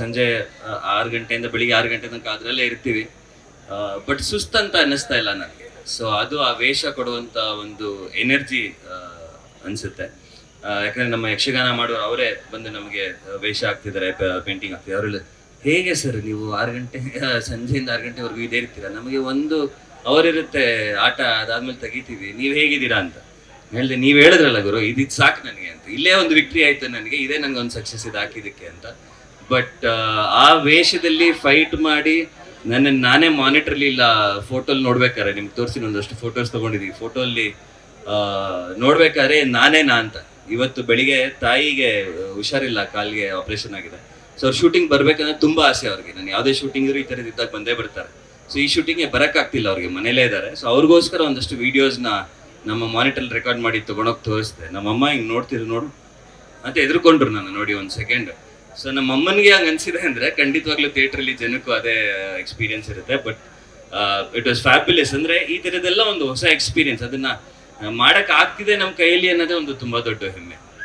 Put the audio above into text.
ಸಂಜೆ ಆರು ಗಂಟೆಯಿಂದ ಬೆಳಿಗ್ಗೆ ಆರು ಗಂಟೆ ತನಕ ಅದರಲ್ಲೇ ಇರ್ತೀವಿ. ಬಟ್ ಸುಸ್ತಂತ ಅನ್ನಿಸ್ತಾ ಇಲ್ಲ ನನಗೆ. ಸೊ ಅದು ಆ ವೇಷ ಕೊಡುವಂತ ಒಂದು ಎನರ್ಜಿ ಅನ್ಸುತ್ತೆ. ಯಾಕಂದ್ರೆ ನಮ್ಮ ಯಕ್ಷಗಾನ ಮಾಡೋರು ಅವರೇ ಬಂದು ನಮಗೆ ವೇಷ ಆಗ್ತಿದ್ದಾರೆ ಪೇಂಟಿಂಗ್ ಹಾಕ್ತಿದ್ದಾರೆ. ಅವರೆಲ್ಲ, ಹೇಗೆ ಸರ್ ನೀವು ಆರು ಗಂಟೆ ಸಂಜೆಯಿಂದ ಆರು ಗಂಟೆವರೆಗೂ ಇದೇ ಇರ್ತೀರಾ? ನಮಗೆ ಒಂದು ಅವರಿರುತ್ತೆ ಆಟ, ಅದಾದ್ಮೇಲೆ ತೆಗಿತೀವಿ. ನೀವು ಹೇಗಿದ್ದೀರಾ ಅಂತ. ಹೇಳಿದೆ, ನೀವು ಹೇಳಿದ್ರಲ್ಲ ಗುರು, ಇದಿದ್ ಸಾಕು ನನಗೆ ಅಂತ. ಇಲ್ಲೇ ಒಂದು ವಿಕ್ಟ್ರಿ ಆಯ್ತು ನನಗೆ, ಇದೇ ನನಗೆ ಒಂದು ಸಕ್ಸಸ್ ಇದು ಹಾಕಿದ್ದಕ್ಕೆ ಅಂತ. ಬಟ್ ಆ ವೇಷದಲ್ಲಿ ಫೈಟ್ ಮಾಡಿ ನನ್ನ ನಾನೇ ಮಾನಿಟ್ರಲ್ಲಿ ಇಲ್ಲ ಫೋಟೋಲ್ ನೋಡ್ಬೇಕಾರೆ ನಿಮ್ಗೆ ತೋರಿಸಿ ಒಂದಷ್ಟು ಫೋಟೋಸ್ ತಗೊಂಡಿದ್ದೀವಿ ಫೋಟೋಲ್ಲಿ ನೋಡ್ಬೇಕಾದ್ರೆ ನಾನೇ ನಾ ಅಂತ. ಇವತ್ತು ಬೆಳಿಗ್ಗೆ ತಾಯಿಗೆ ಹುಷಾರಿಲ್ಲ, ಕಾಲಿಗೆ ಆಪರೇಷನ್ ಆಗಿದೆ. ಸೊ ಅವ್ರು ಶೂಟಿಂಗ್ ಬರ್ಬೇಕಂದ್ರೆ ತುಂಬಾ ಆಸೆ ಅವ್ರಿಗೆ. ನಾನು ಯಾವುದೇ ಶೂಟಿಂಗ್ ಇದ್ರೂ ಈ ಥರದ್ದು ಇದ್ದಾಗ ಬಂದೇ ಬರ್ತಾರೆ. ಸೊ ಈ ಶೂಟಿಂಗ್ಗೆ ಬರೋಕ್ಕಾಗ್ತಿಲ್ಲ ಅವ್ರಿಗೆ, ಮನೇಲೇ ಇದ್ದಾರೆ. ಸೊ ಅವ್ರಿಗೋಸ್ಕರ ಒಂದಷ್ಟು ವಿಡಿಯೋಸ್ನ ನಮ್ಮ ಮಾನಿಟರ್ ರೆಕಾರ್ಡ್ ಮಾಡಿ ತಗೊಂಡೋಗಿ ತೋರಿಸ್ದೆ. ನಮ್ಮಮ್ಮ ಹಿಂಗೆ ನೋಡ್ತಿದ್ರು ನೋಡು ಅಂತ ಎದುರ್ಕೊಂಡ್ರು ನಾನು ನೋಡಿ ಒಂದು ಸೆಕೆಂಡ್ ಸೊ ನಮ್ಮ ಅಮ್ಮನಿಗೆ ಹಂಗೆ ಅನ್ಸಿದೆ ಅಂದ್ರೆ ಖಂಡಿತವಾಗ್ಲೂ ಥಿಯೇಟ್ರಲ್ಲಿ ಜನಕ್ಕೂ ಅದೇ ಎಕ್ಸ್ಪೀರಿಯನ್ಸ್ ಇರುತ್ತೆ. ಬಟ್ ಇಟ್ ವಾಸ್ ಫ್ಯಾಬ್ಯುಲಸ್ ಅಂದ್ರೆ ಈ ಥರದ್ದೆಲ್ಲ ಒಂದು ಹೊಸ ಎಕ್ಸ್ಪೀರಿಯನ್ಸ್ ಅದನ್ನ ಮಾಡೋಕ್ಕಾಗ್ತಿದೆ ನಮ್ಮ ಕೈಯಲ್ಲಿ ಅನ್ನೋದೇ ಒಂದು ತುಂಬಾ ದೊಡ್ಡ ಹೆಮ್ಮೆ.